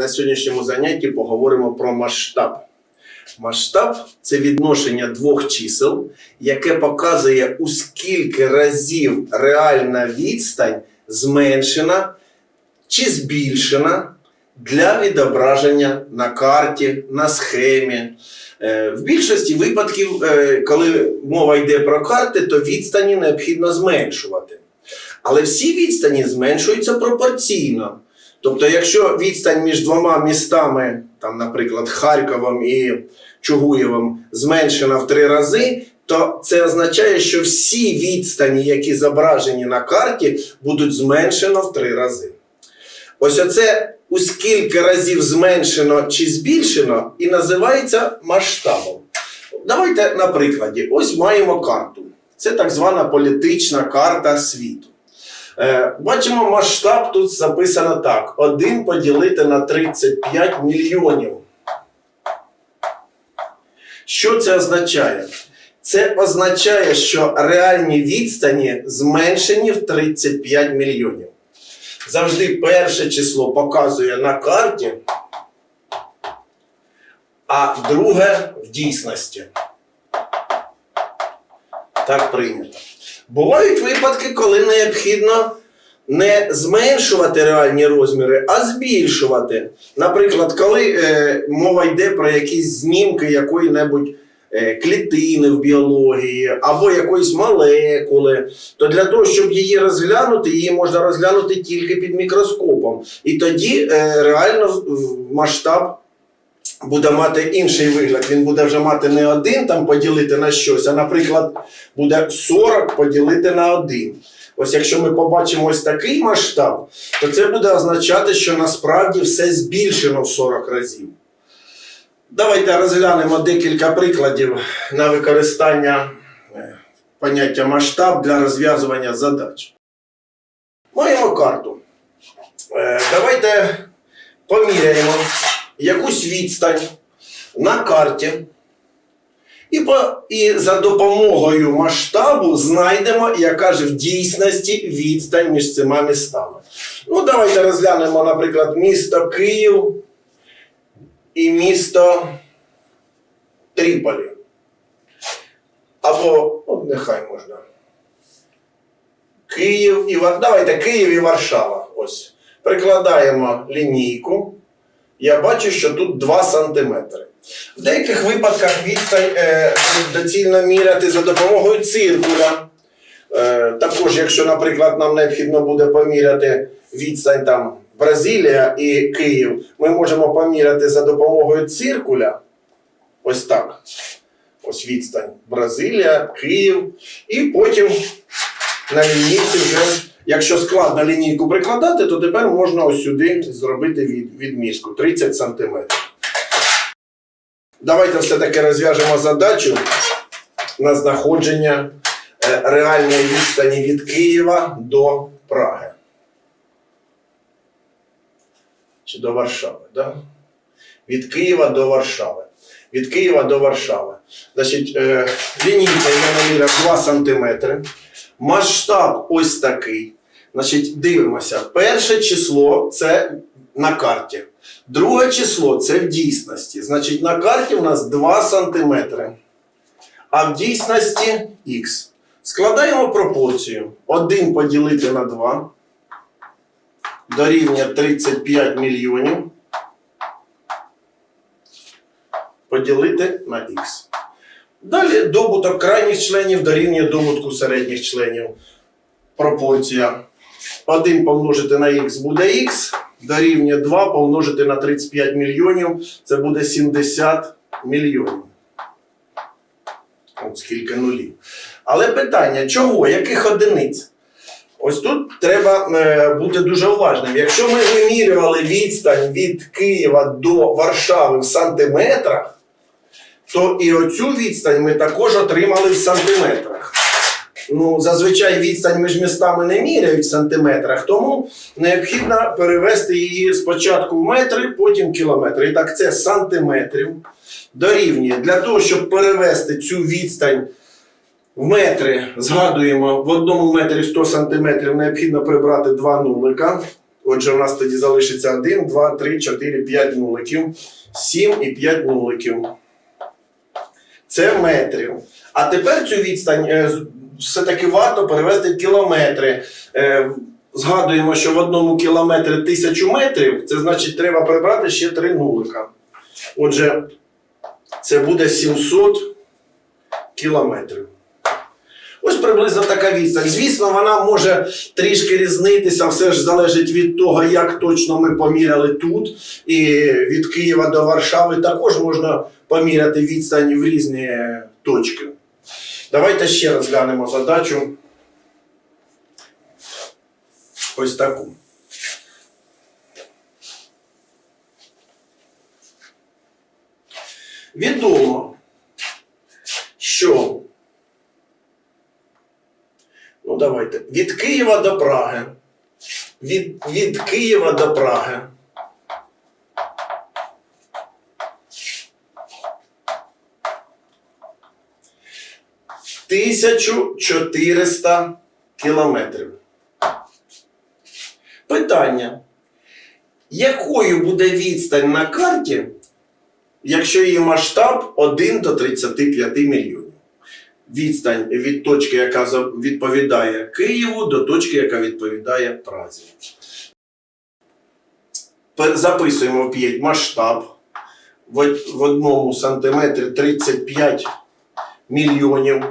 на сьогоднішньому занятті поговоримо про масштаб. Масштаб це відношення двох чисел, яке показує, у скільки разів реальна відстань зменшена чи збільшена для відображення на карті, на схемі. Е, В більшості випадків, е, коли мова йде про карти, то відстані необхідно зменшувати. Але всі відстані зменшуються пропорційно. Тобто, якщо відстань між двома містами, там, наприклад, Харковом і Чугуєвом, зменшена в три рази, то це означає, що всі відстані, які зображені на карті, будуть зменшено в три рази. Ось оце у скільки разів зменшено чи збільшено і називається масштабом. Давайте на прикладі. Ось маємо карту. Це так звана політична карта світу. Е, бачимо, масштаб тут записано так: 1 поділити на 35 мільйонів. Що це означає? Це означає, що реальні відстані зменшені в 35 мільйонів. Завжди перше число показує на карті, а друге в дійсності. Так прийнято. Бувають випадки, коли необхідно не зменшувати реальні розміри, а збільшувати. Наприклад, коли е, мова йде про якісь знімки якої-небудь е, клітини в біології або якоїсь молекули, то для того, щоб її розглянути, її можна розглянути тільки під мікроскопом. І тоді е, реально масштаб буде мати інший вигляд. Він буде вже мати не один там поділити на щось, а, наприклад, буде 40 поділити на один. Ось якщо ми побачимо ось такий масштаб, то це буде означати, що насправді все збільшено в 40 разів. Давайте розглянемо декілька прикладів на використання е, поняття масштаб для розв'язування задач. Маємо карту. Е, Давайте поміряємо якусь відстань на карті. І, по, і за допомогою масштабу знайдемо, яка ж в дійсності відстань між цими містами. Ну, давайте розглянемо, наприклад, місто Київ і місто Тріполі. Або, ну, нехай можна. Київ і Вар- Давайте Київ і Варшава. Ось. Прикладаємо лінійку. Я бачу, що тут 2 см. В деяких випадках відстань е, доцільно міряти за допомогою циркуля. Е, також, якщо, наприклад, нам необхідно буде поміряти відстань там Бразилія і Київ, ми можемо поміряти за допомогою циркуля. Ось так. Ось відстань Бразилія, Київ. І потім на лінійці вже, якщо складно лінійку прикладати, то тепер можна ось сюди зробити від, відмітку 30 см. Давайте все-таки розв'яжемо задачу на знаходження е, реальної відстані від Києва до Праги. Чи до Варшави, да? Від Києва до Варшави. Від Києва до Варшави. Значить, е, лінійка я наміряв 2 см. Масштаб ось такий. Значить, дивимося. Перше число це на карті. Друге число це в дійсності. Значить, на карті у нас 2 см, а в дійсності х. Складаємо пропорцію. 1 поділити на 2 дорівнює 35 мільйонів. Поділити на х. Далі добуток крайніх членів дорівнює добутку середніх членів. Пропорція. 1 помножити на х буде х, дорівнює 2 помножити на 35 мільйонів, це буде 70 мільйонів. От скільки нулів. Але питання, чого, яких одиниць? Ось тут треба е, бути дуже уважним. Якщо ми вимірювали відстань від Києва до Варшави в сантиметрах, то і оцю відстань ми також отримали в сантиметрах. Ну, зазвичай відстань між містами не міряють в сантиметрах, тому необхідно перевести її спочатку в метри, потім в кілометри. І так, це сантиметрів дорівнює. Для того, щоб перевести цю відстань в метри, згадуємо, в одному метрі 100 сантиметрів необхідно прибрати два нулика. Отже, у нас тоді залишиться 1, 2, 3, 4, 5 нуликів, 7 і 5 нуликів. Це метрів. А тепер цю відстань е, все-таки варто перевести кілометри. Е, Згадуємо, що в одному кілометрі тисячу метрів, це значить треба прибрати ще три нулика. Отже, це буде 700 кілометрів. Ось приблизно така відстань. Звісно, вона може трішки різнитися, все ж залежить від того, як точно ми поміряли тут. І від Києва до Варшави також можна поміряти відстань в різні точки. Давайте ще розглянемо задачу. Ось таку. Відомо, що ну давайте від Києва до Праги. Від, від Києва до Праги. Тисячу чотириста кілометрів. Питання. Якою буде відстань на карті, якщо її масштаб 1 до 35 мільйонів? Відстань від точки, яка відповідає Києву, до точки, яка відповідає Празі. Записуємо в 5 масштаб. В одному сантиметрі 35 мільйонів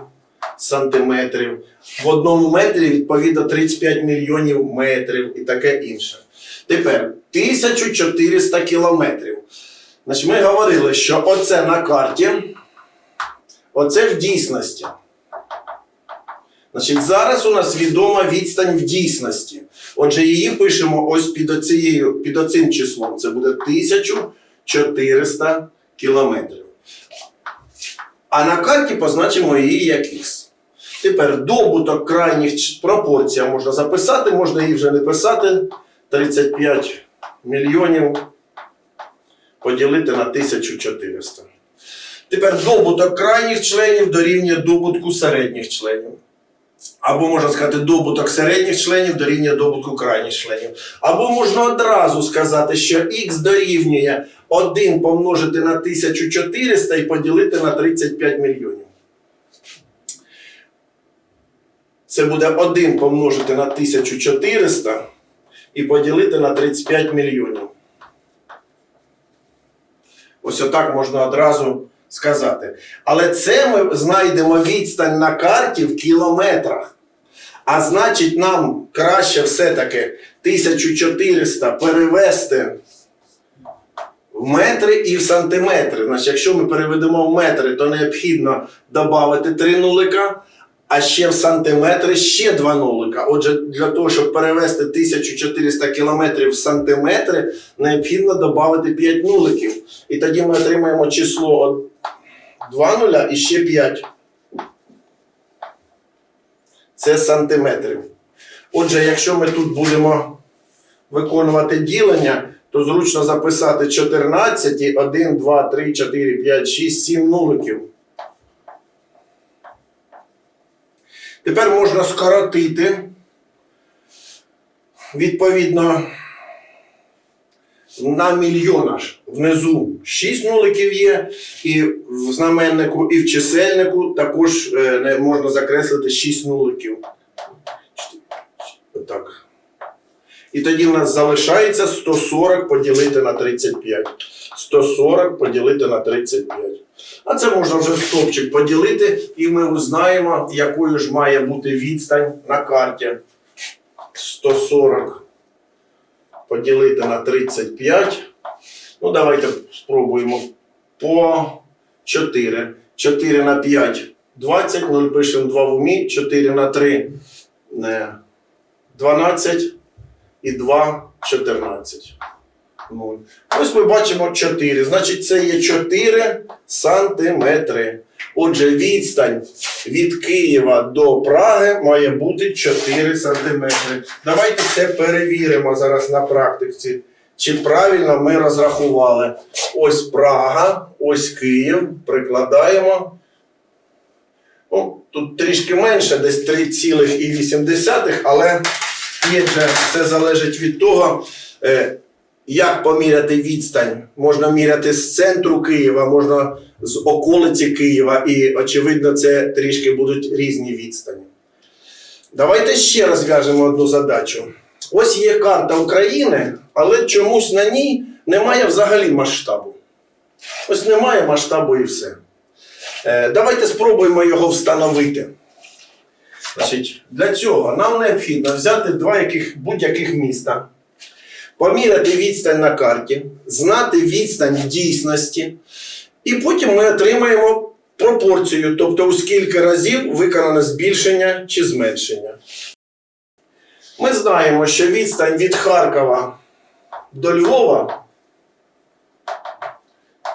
сантиметрів. В одному метрі відповідно 35 мільйонів метрів і таке інше. Тепер 1400 кілометрів. Значить, ми говорили, що оце на карті, оце в дійсності. Значить, зараз у нас відома відстань в дійсності. Отже, її пишемо ось під, оцією, під оцим числом. Це буде 1400 кілометрів. А на карті позначимо її як х. Тепер добуток крайніх пропорцій можна записати, можна її вже не писати. 35 мільйонів поділити на 1400. Тепер добуток крайніх членів дорівнює добутку середніх членів. Або можна сказати, добуток середніх членів дорівнює добутку крайніх членів. Або можна одразу сказати, що х дорівнює 1 помножити на 1400 і поділити на 35 мільйонів. Це буде 1 помножити на 1400 і поділити на 35 мільйонів. Ось отак можна одразу сказати. Але це ми знайдемо відстань на карті в кілометрах. А значить, нам краще все-таки 1400 перевести в метри і в сантиметри. Значить, якщо ми переведемо в метри, то необхідно додати 3 нулика, а ще в сантиметри ще 2 нулика. Отже, для того, щоб перевести 1400 кілометрів в сантиметри, необхідно додати 5 нуликів. І тоді ми отримаємо число 2 нуля і ще 5. Це сантиметрів. Отже, якщо ми тут будемо виконувати ділення, то зручно записати 14 1, 2, 3, 4, 5, 6, 7 нуликів. Тепер можна скоротити. Відповідно, на мільйонаж внизу 6 нуликів є, і в знаменнику, і в чисельнику також е, можна закреслити 6 нуликів. Отак. І тоді в нас залишається 140 поділити на 35. 140 поділити на 35. А це можна вже в стопчик поділити, і ми узнаємо, якою ж має бути відстань на карті. 140 поділити на 35. Ну, давайте спробуємо по 4. 4 на 5 20, 0 пишемо 2 в умі, 4 на 3 12 і 2 14. 0. Ось ми бачимо 4. Значить, це є 4 сантиметри. Отже, відстань від Києва до Праги має бути 4 сантиметри. Давайте це перевіримо зараз на практиці. Чи правильно ми розрахували? Ось Прага, ось Київ. Прикладаємо. Ну, тут трішки менше, десь 3,8, але же, все залежить від того, е, як поміряти відстань. Можна міряти з центру Києва, можна з околиці Києва, і, очевидно, це трішки будуть різні відстані. Давайте ще розв'яжемо одну задачу. Ось є карта України, але чомусь на ній немає взагалі масштабу. Ось немає масштабу і все. Е, давайте спробуємо його встановити. Значить, для цього нам необхідно взяти два яких, будь-яких міста, поміряти відстань на карті, знати відстань дійсності, і потім ми отримаємо пропорцію, тобто у скільки разів виконано збільшення чи зменшення. Ми знаємо, що відстань від Харкова до Львова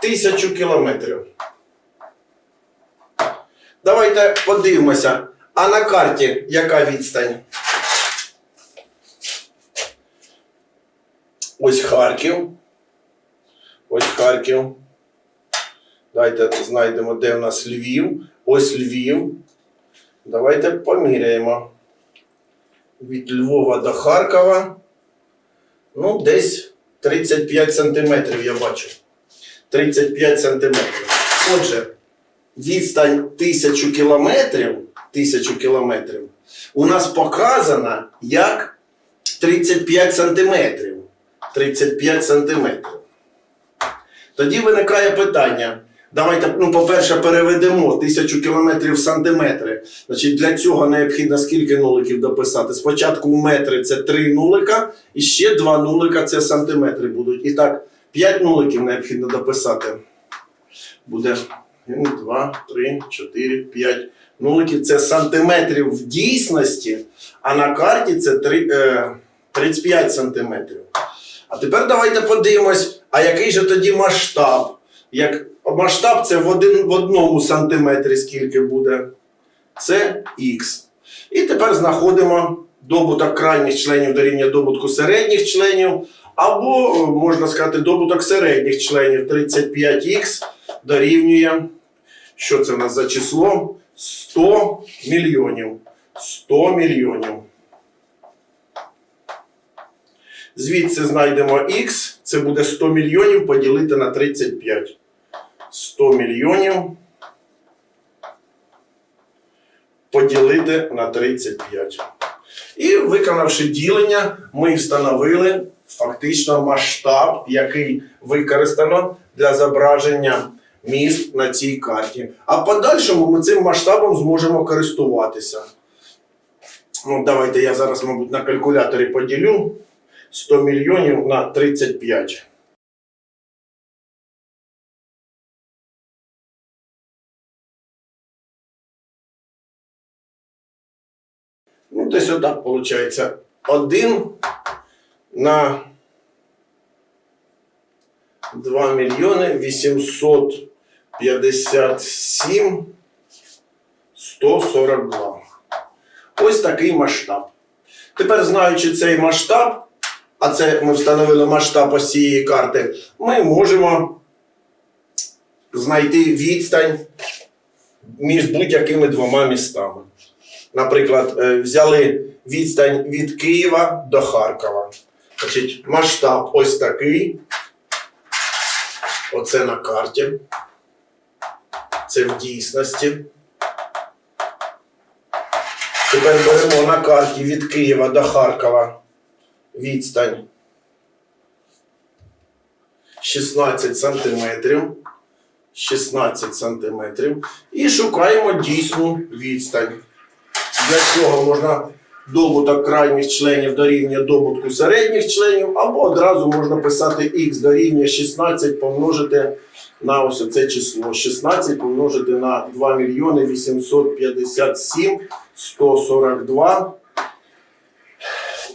1000 кілометрів. Давайте подивимося, а на карті яка відстань? Ось Харків. Ось Харків. Давайте знайдемо, де в нас Львів. Ось Львів. Давайте поміряємо. Від Львова до Харкова. Ну, десь 35 сантиметрів я бачу. 35 сантиметрів. Отже, відстань 1000 кілометрів, 1000 кілометрів у нас показана як 35 сантиметрів. 35 сантиметрів. Тоді виникає питання. Давайте, ну, по-перше, переведемо 1000 кілометрів в сантиметри. Значить, для цього необхідно скільки нуликів дописати? Спочатку в метри це 3 нулика, і ще 2 нулика це сантиметри будуть. І так, 5 нуликів необхідно дописати. Буде 1, 2, 3, 4, 5 нуликів. Це сантиметрів в дійсності, а на карті це 3, е, 35 сантиметрів. А тепер давайте подивимось, а який же тоді масштаб? Як масштаб це в, один, в одному сантиметрі скільки буде? Це х. І тепер знаходимо добуток крайніх членів дорівнює добутку середніх членів, або, можна сказати, добуток середніх членів 35х дорівнює. Що це в нас за число? 100 мільйонів. 100 мільйонів. Звідси знайдемо х, це буде 100 мільйонів поділити на 35. 100 мільйонів поділити на 35. І виконавши ділення, ми встановили фактично масштаб, який використано для зображення міст на цій карті. А подальшому ми цим масштабом зможемо користуватися. Ну, давайте я зараз, мабуть, на калькуляторі поділю. 100 мільйонів на 35. Ну, десь отак виходить. 1 на 2 мільйони 857 142. Ось такий масштаб. Тепер, знаючи цей масштаб, а це ми встановили масштаб ось цієї карти, ми можемо знайти відстань між будь-якими двома містами. Наприклад, е, взяли відстань від Києва до Харкова. Значить, масштаб ось такий. Оце на карті. Це в дійсності. Тепер беремо на карті від Києва до Харкова відстань 16 сантиметрів. 16 сантиметрів. І шукаємо дійсну відстань. Для цього можна добуток крайніх членів дорівнює добутку середніх членів, або одразу можна писати х дорівнює 16 помножити на ось це число. 16 помножити на 2 мільйони 857 142.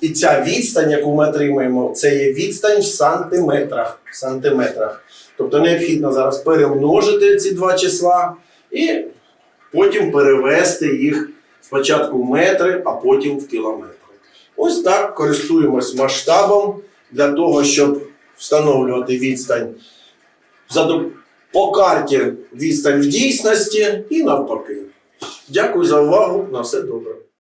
І ця відстань, яку ми отримаємо, це є відстань в сантиметрах. В сантиметрах. Тобто необхідно зараз перемножити ці два числа і потім перевести їх спочатку в метри, а потім в кілометри. Ось так користуємось масштабом для того, щоб встановлювати відстань по карті відстань в дійсності і навпаки. Дякую за увагу. На все добре.